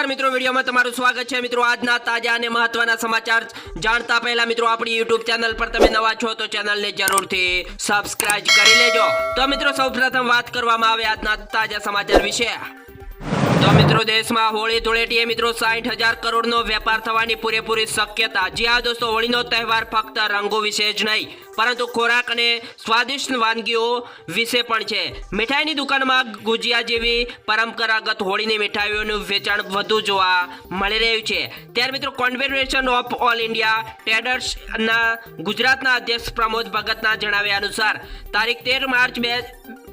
નમસ્કાર મિત્રો, વિડીયોમાં તમારું સ્વાગત છે. મિત્રો, આજના તાજા અને મહત્વના સમાચાર જાણતા પહેલા મિત્રો, આપણી યુટ્યુબ ચેનલ પર તમે નવા છો તો ચેનલને જરૂરથી સબસ્ક્રાઇબ કરી લેજો. તો મિત્રો, સૌપ્રથમ વાત કરવામાં આવે આજના તાજા સમાચાર વિશે. મિત્રો, દેશમાં હોળી ધૂળેટીએ મિત્રો સાઠ હજાર કરોડનો વેપાર થવાની પૂરેપૂરી શક્યતા. જી હા દોસ્તો, હોળીનો તહેવાર ફક્ત રંગો વિશે જ નહીં, પરંતુ ખોરાક અને સ્વાદિષ્ટ વાનગીઓ વિશે પણ છે. મીઠાઈની દુકાનમાં ગુજિયા જેવી પરંપરાગત હોળીની મીઠાઈઓનું વેચાણ વધુ જોવા મળી રહ્યું છે. ત્યારે મિત્રો કોન્ફેડરેશન ઓફ ઓલ ઇન્ડિયા ટ્રેડર્સના ગુજરાતના અધ્યક્ષ પ્રમોદ ભગતના જણાવ્યા અનુસાર, તારીખ તેર માર્ચ બે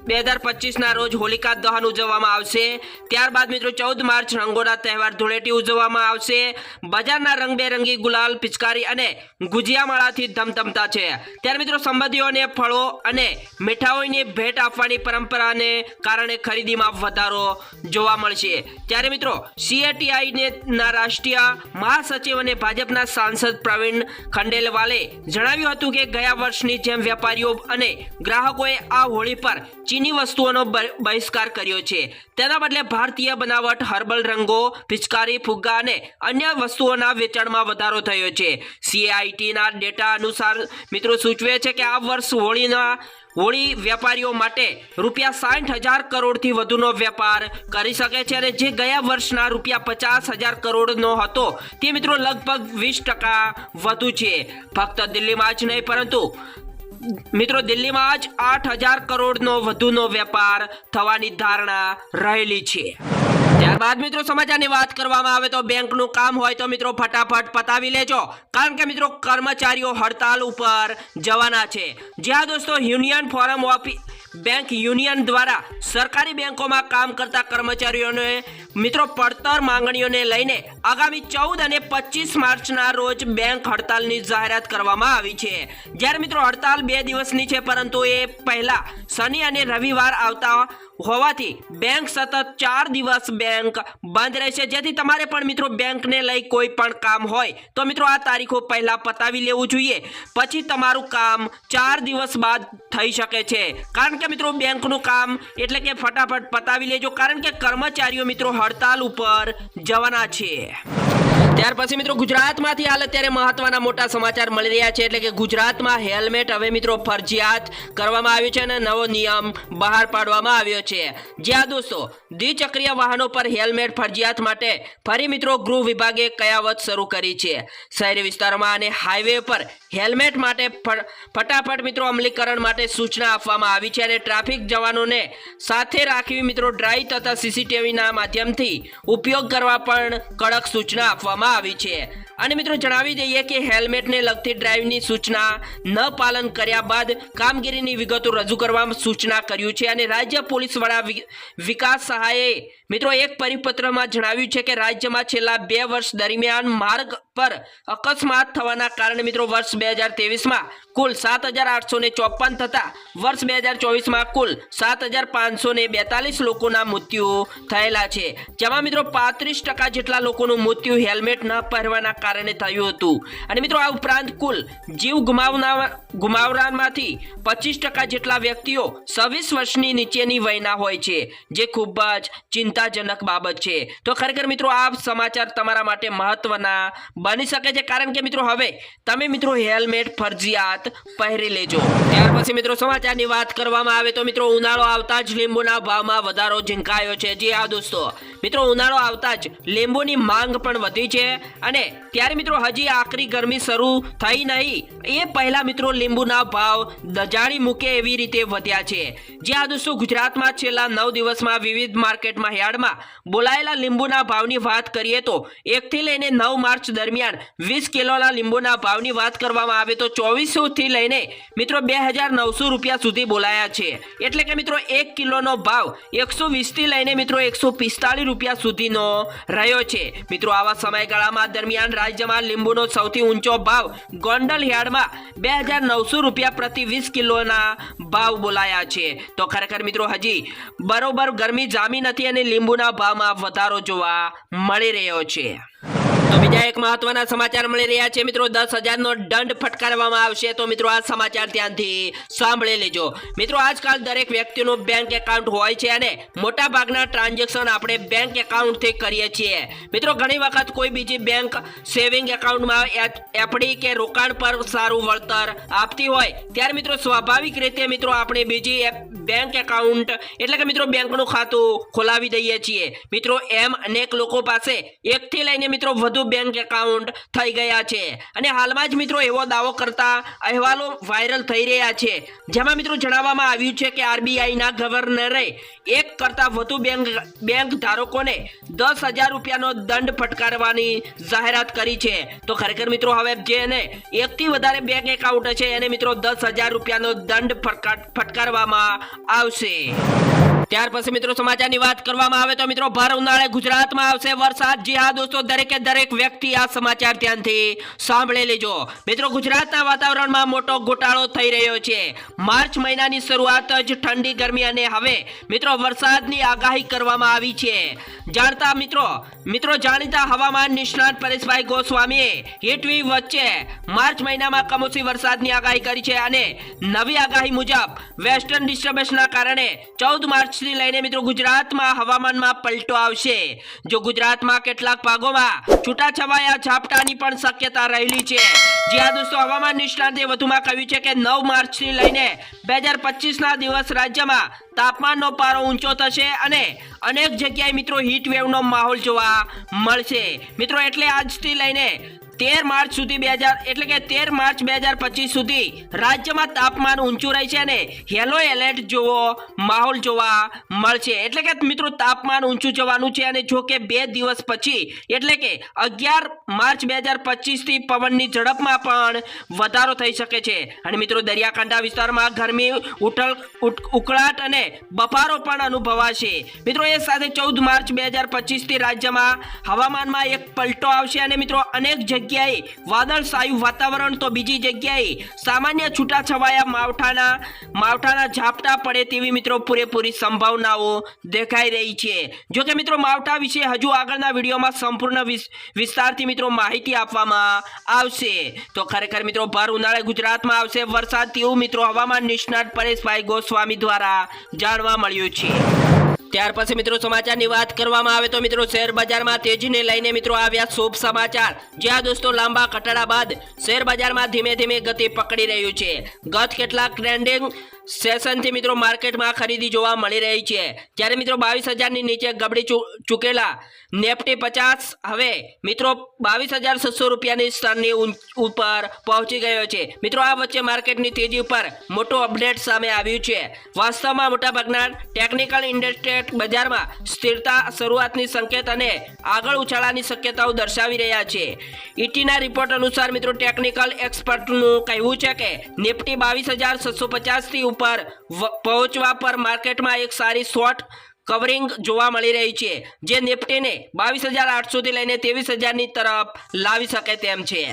બે હજાર પચીસના રોજ હોલિકા દહન ઉજવવામાં આવશે. ત્યારબાદ મિત્રો ચૌદ માર્ચ રંગોના તહેવાર ધૂળેટી ઉજવવામાં આવશે. બજારના રંગબેરંગી ગુલાલ, પિચકારી અને ગુજિયામાળાથી ધમધમતા છે. ત્યારે મિત્રો સંબંધીઓને ફળો અને મીઠાઈઓની ભેટ આપવાની પરંપરાને કારણે ખરીદીમાં વધારો જોવા મળશે. ત્યારે મિત્રો સીએટીઆઈ ના રાષ્ટ્રીય મહાસચિવ અને ભાજપના સાંસદ પ્રવીણ ખંડેલવાલે જણાવ્યું હતું કે ગયા વર્ષની જેમ વેપારીઓ અને ગ્રાહકોએ આ હોળી પર ચીની વસ્તુઓનો બહિષ્કાર કર્યો છે. તેના બદલે ભારતીય બનાવટ, હર્બલ રંગો, પિચકારી, ફુગ્ગા અને અન્ય વસ્તુઓના વેચાણમાં વધારો થયો છે. સીઆઈટીના ડેટા અનુસાર મિત્રો સૂચવે છે કે આ વર્ષ હોળીના, હોળી વેપારીઓ માટે રૂપિયા સાઠ હજાર કરોડથી વધુનો વેપાર કરી શકે છે અને જે ગયા વર્ષના રૂપિયા પચાસ હજાર કરોડનો હતો, તે મિત્રો લગભગ વીસ ટકા વધુ છે. ફક્ત દિલ્હીમાં જ નહીં, પરંતુ મિત્રો, દિલ્હીમાં જ આઠ હજાર કરોડનો વધુનો વેપાર થવાની ધારણા રહેલી છે. ત્યારબાદ મિત્રો, સમાચારની વાત કરવામાં આવે તો બેંકનું કામ હોય તો મિત્રો ફટાફટ પતાવી લેજો. કારણ કે મિત્રો, કર્મચારીઓ હડતાલ ઉપર જવાના છે. જ્યાં દોસ્તો, union forum of bank union દ્વારા સરકારી બેંકોમાં કામ કરતા કર્મચારીઓને મિત્રો, પડતર માંગણીઓને લઈને આગામી ચૌદ અને પચીસ માર્ચના રોજ બેંક હડતાલની જાહેરાત કરવામાં આવી છે. જ્યારે મિત્રો, હડતાલ બે દિવસની છે, પરંતુ એ પહેલા શનિ અને રવિવાર આવતા હોવાથી બેંક સતત ચાર દિવસ બેંક બંધ રહેશે. જેથી તમારે પણ મિત્રો બેંકને લઈ કોઈ પણ કામ હોય, તો મિત્રો આ તારીખો પહેલા પતાવી લેવું જોઈએ. પછી તમારું કામ ચાર દિવસ બાદ થઈ શકે છે. કારણ કે મિત્રો બેંકનું કામ એટલે કે ફટાફટ પતાવી લેજો, કારણ કે કર્મચારીઓ મિત્રો હડતાલ ઉપર જવાના છે. ત્યાર પછી મિત્રો ગુજરાતમાંથી હાલ અત્યારે મહત્વના મોટા સમાચાર મળી રહ્યા છે. એટલે કે ગુજરાતમાં હેલ્મેટ હવે મિત્રો ફરજિયાત કરવામાં આવ્યું છે અને નવો નિયમ બહાર પાડવામાં આવ્યો છે. જ્યાં દોસ્તો, દ્વિચક્રીય વાહનો પર હેલ્મેટ ફરજિયાત માટે ફરી મિત્રો ગૃહ વિભાગે કયાવત શરૂ કરી છે. શહેરી વિસ્તારોમાં અને હાઈવે પર હેલ્મેટ માટે ફટાફટ મિત્રો અમલીકરણ માટે સૂચના આપવામાં આવી છે અને ટ્રાફિક જવાનોને સાથે રાખવી મિત્રો ડ્રાઈવ તથા સીસીટીવીના માધ્યમથી ઉપયોગ કરવા પણ કડક સૂચના આપવામાં આવી છે. અને મિત્રો જણાવી દઈએ કે હેલ્મેટને લગતી ડ્રાઇવની સૂચના ન પાલન કર્યા બાદ કામગીરીની વિગતો રજૂ કરવા સૂચના કર્યું છે અને રાજ્ય પોલીસ વડા વિકાસ સહાયે મિત્રો એક પરિપત્રમાં જણાવ્યું છે કે રાજ્યમાં છેલ્લા બે વર્ષ દરમિયાન માર્ગ પર અકસ્માત થવાના કારણે મિત્રો વર્ષ બે હજાર તેવીસમાં કુલ સાત હજાર આઠસો ને ચોપન થતા વર્ષ બે હજાર ચોવીસમાં કુલ સાત હજાર પાંચસો ને બેતાલીસ લોકોના મૃત્યુ થયેલા છે. જેમાં મિત્રો પાંત્રીસ ટકા જેટલા લોકોનું મૃત્યુ હેલ્મેટ ન પહેરવાના કારણે થયું હતું. અને મિત્રો, આ ઉપરાંત કુલ જીવ ગુમાવના ગુમાવનારમાંથી પચીસ ટકા જેટલા વ્યક્તિઓ છવ્વીસ વર્ષની નીચેની વયના હોય છે, જે ખૂબ જ ચિંતાજનક બાબત છે. તો ખરેખર મિત્રો, આ સમાચાર તમારા માટે મહત્વના બની શકે છે. કારણ કે મિત્રો, હવે તમે મિત્રો હેલ્મેટ, ફરજિયાત પહેરી લેજો. ત્યાર પછી મિત્રો, સમાચારની વાત કરવામાં આવે તો મિત્રો, ઉનાળો આવતા જ લીંબુના ભાવમાં વધારો ઝીંકાયો છે. જે આ દોસ્તો. મિત્રો, ઉનાળો આવતા જ લીંબુની માંગ પણ વધી છે. અને ત્યારે મિત્રો હજી આખરી ગરમી શરૂ થઈ નહીં. એ પહેલા મિત્રો લીંબુના ભાવ દજાણી મૂકે એવી રીતે વધ્યા છે. જ્યાં દોસ્તો ગુજરાતમાં છેલ્લા નવ દિવસમાં વિવિધ માર્કેટમાં યાર્ડમાં બોલાયેલા લીંબુના ભાવની વાત કરીએ તો એકથી લઈને નવ માર્ચ દરમિયાન વીસ કિલોના લીંબુના ભાવની વાત કરવામાં આવે તો ચોવીસોથી લઈને મિત્રો બે હજાર નવસો રૂપિયા સુધી બોલાયા છે. એટલે કે મિત્રો એક કિલોનો ભાવ એકસો વીસથી લઈને મિત્રો એકસો પિસ્તાળીસ રૂપિયા સુધીનો રહ્યો છે. મિત્રો આવા સમયગાળામાં દરમિયાન રાજ્યમાં લીંબુનો સૌથી ઊંચો ભાવ ગોંડલ યાર્ડમાં બે હજાર નવસો રૂપિયા પ્રતિ વીસ કિલોના ભાવ બોલાયા છે. તો ખરેખર મિત્રો હજી બરોબર ગરમી જામી નથી અને લીંબુના ભાવમાં વધારો જોવા મળી રહ્યો છે. સમાચાર મળી રહ્યા છે. સાંભળી લેજો. મિત્રો, આજકાલ દરેક વ્યક્તિનું બેંક એકાઉન્ટ હોય છે અને મોટા ભાગના ટ્રાન્ઝેક્શન આપણે બેંક એકાઉન્ટથી કરીએ છીએ. મિત્રો, ઘણી વખત કોઈ બીજી બેંક સેવિંગ એકાઉન્ટમાં એફડી કે રોકાણ પર સારું વળતર આપતી હોય. ત્યારે મિત્રો, સ્વાભાવિક રીતે મિત્રો, આપણે બીજી બેંક એકાઉન્ટ, એટલે કે મિત્રો, બેંકનું ખાતું ખોલાવી દઈએ છીએ. મિત્રો, એમ અનેક લોકો પાસે એકથી લઈને મિત્રો, વધુ બેંક એકાઉન્ટ થઈ ગયા છે. અને હાલમાં જ મિત્રો એવો દાવો કરતા અહેવાલો વાયરલ થઈ રહ્યા છે. જેમાં મિત્રો જણાવવામાં આવ્યું છે કે આરબીઆઈના ગવર્નરે એક કરતાં વધુ બેંક બેંક ધારકોને દસ હજાર રૂપિયાનો દંડ ફટકારવાની જાહેરાત કરી છે. તો ખરેખર મિત્રો હવે જેને એકથી વધારે બેંક એકાઉન્ટ છે એને મિત્રો દસ હજાર રૂપિયાનો દંડ ફટકાર ફટકારવામાં આવશે. ત્યાર પછી મિત્રો સમાચારની વાત કરવામાં આવે તો મિત્રો ભર ઉનાળે ગુજરાતમાં આવશે વરસાદ. જી હા દોસ્તો, દરેકે દરેક વ્યક્તિ આ સમાચાર ધ્યાનથી સાંભળી લેજો. મિત્રો ગુજરાતના વાતાવરણમાં મોટો ઘોટાળો થઈ રહ્યો છે. માર્ચ મહિનાની શરૂઆત જ ઠંડી ગરમી અને હવે મિત્રો વરસાદની આગાહી કરવામાં આવી છે. જાણતા મિત્રો મિત્રો જાણીતા હવામાન નિષ્ણાત પરેશભાઈ ગોસ્વામીએ હીટવેવ વચ્ચે માર્ચ મહિનામાં કમોસમી વરસાદની આગાહી કરી છે અને નવી આગાહી મુજબ વેસ્ટર્ન ડિસ્ટર્બન્સના કારણે ચૌદ માર્ચથી લઈને મિત્રો ગુજરાતમાં હવામાનમાં પલટો આવશે. જો ગુજરાતમાં કેટલાક ભાગોમાં છૂટાછવાયા ઝાપટાની પણ શક્યતા રહેલી છે. જ્યાં દોસ્તો, હવામાન નિષ્ણાંતે વધુમાં કહ્યું છે કે નવ માર્ચથી લઈને બે હજાર પચીસના દિવસ રાજ્યમાં તાપમાનનો પારો ઊંચો થશે અને અનેક જગ્યાએ મિત્રો હીટ વેવનો માહોલ જોવા મળશે. મિત્રો, એટલે આજથી લઈને તેર માર્ચ સુધી બે હજાર એટલે કે તેર માર્ચ બે હજાર પચીસ સુધી રાજ્યમાં તાપમાન ઊંચું રહેશે અને યલો એલર્ટ જોવો, માહોલ જોવા મળશે. એટલે કે મિત્રો, તાપમાન ઊંચું જવાનું છે અને જો કે બે દિવસ પછી, એટલે કે અગિયાર માર્ચ બે હજાર પચીસથી પવનની ઝડપમાં પણ વધારો થઈ શકે છે. અને મિત્રો, દરિયાકાંઠા વિસ્તારમાં ગરમી ઉટ- ઉકળાટ અને બફારો પણ અનુભવાશે. મિત્રો, એ સાથે ચૌદ માર્ચ બે હજાર પચીસથી રાજ્યમાં હવામાનમાં એક પલટો આવશે અને મિત્રો, અનેક જગ્યાએ વાદળછાયું વાતાવરણ તો બીજી જગ્યાએ સામાન્ય છૂટાછવાયા માવઠાના માવઠાના ઝાપટા પડે તેવી મિત્રો પૂરેપૂરી સંભાવનાઓ દેખાઈ રહી છે. જો કે મિત્રો માવઠા વિશે હજુ આગળના વિડીયોમાં સંપૂર્ણ વિસ- વિસ્તારથી મિત્રો માહિતી આપવામાં આવશે. તો ખરેખર મિત્રો ભર ઉનાળે ગુજરાતમાં આવશે વરસાદ તેવું મિત્રો હવામાન નિષ્ણાત પરેશભાઈ ગોસ્વામી દ્વારા જાણવા મળ્યું છે. ત્યાર પછી મિત્રો સમાચારની વાત કરવામાં આવે તો મિત્રો શેર બજારમાં તેજીને લઈને મિત્રો આવ્યા શુભ સમાચાર. જ્યાં દોસ્તો લાંબા કટાડા બાદ શેર બજારમાં ધીમે ધીમે ગતિ પકડી રહ્યું છે. ગત કેટલાક ટ્રેન્ડિંગ સેશનથી મિત્રો માર્કેટમાં ખરીદી જોવા મળી રહી છે. જ્યારે મિત્રો બાવીસ હજારની નીચે ગબડી ચૂકેલા નેફ્ટી પચાસ હવે મિત્રો બાવીસ હજાર છસો રૂપિયાની સ્તરની ઉપર પહોંચી ગયો છે. મિત્રો આ વચ્ચે માર્કેટની તેજી ઉપર મોટો અપડેટ સામે આવ્યું છે. વાસ્તવમાં મોટાભાગના ટેકનિકલ ઇન્ડસ્ટ્રેટ બજારમાં સ્થિરતા શરૂઆતની સંકેત અને આગળ ઉછાળાની શક્યતાઓ દર્શાવી રહ્યા છે. ઇટીના રિપોર્ટ અનુસાર મિત્રો ટેકનિકલ એક્સપર્ટનું કહેવું છે કે નિફ્ટી બાવીસ હજાર છસો પચાસથી ઉપર વ- પહોંચવા પર માર્કેટમાં એક સારી શોર્ટ કવરિંગ જોવા મળી રહી છે, જે નિફ્ટીને બાવીસ હજાર આઠસોથી લઈને ત્રેવીસ હજારની તરફ લાવી શકે તેમ છે.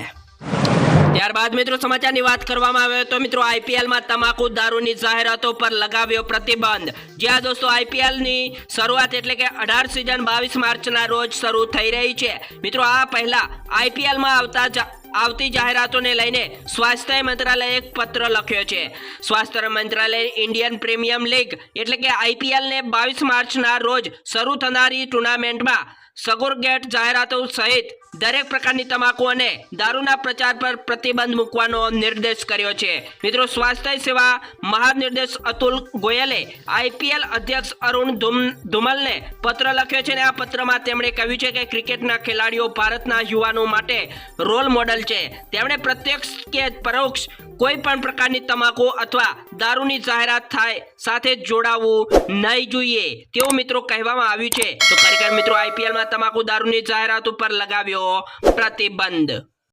ત્યારબાદ મિત્રો સમાચારની વાત કરવામાં આવે તો મિત્રો આઈપીએલમાં તમાકુ દારૂની જાહેરાતો પર લગાવ્યો પ્રતિબંધ. જ્યાં દોસ્તો આઈપીએલની શરૂઆત એટલે કે અઢાર સિઝન બાવીસ માર્ચના રોજ શરૂ થઈ રહી છે. મિત્રો આ પહેલા આઈપીએલમાં આવતા આવતી જાહેરાતોને લઈને સ્વાસ્થ્ય મંત્રાલયે એક પત્ર લખ્યો છે. સ્વાસ્થ્ય મંત્રાલય ઇન્ડિયન પ્રીમિયમ લીગ એટલે કે આઈપીએલને બાવીસ માર્ચના રોજ શરૂ થનારી ટુર્નામેન્ટમાં સગોરગેટ જાહેરાતો સહિત દરેક પ્રકારની તમાકુ અને દારૂના પ્રચાર પર પ્રતિબંધ મૂકવાનો નિર્દેશ કર્યો છે. મિત્રો, સ્વાસ્થ્ય સેવા મહાનિર્દેશ અતુલ ગોયલે આઈપીએલ અધ્યક્ષ અરુણ ધુમ- ધુમલને પત્ર લખ્યો છે અને આ પત્રમાં તેમણે કહ્યું છે કે ક્રિકેટના ખેલાડીઓ ભારતના યુવાનો માટે રોલ મોડલ છે. તેમણે પ્રત્યક્ષ કે પરોક્ષ કોઈ પણ પ્રકારની તમાકુ અથવા દારૂની જાહેરાત થાય સાથે જોડાવવું નહીં જોઈએ. તેવું મિત્રો કહેવામાં આવ્યું છે. તો ખરેખર મિત્રો, આઈપીએલમાં તમાકુ દારૂની જાહેરાત ઉપર લગાવ્યો પ્રતિબંધ.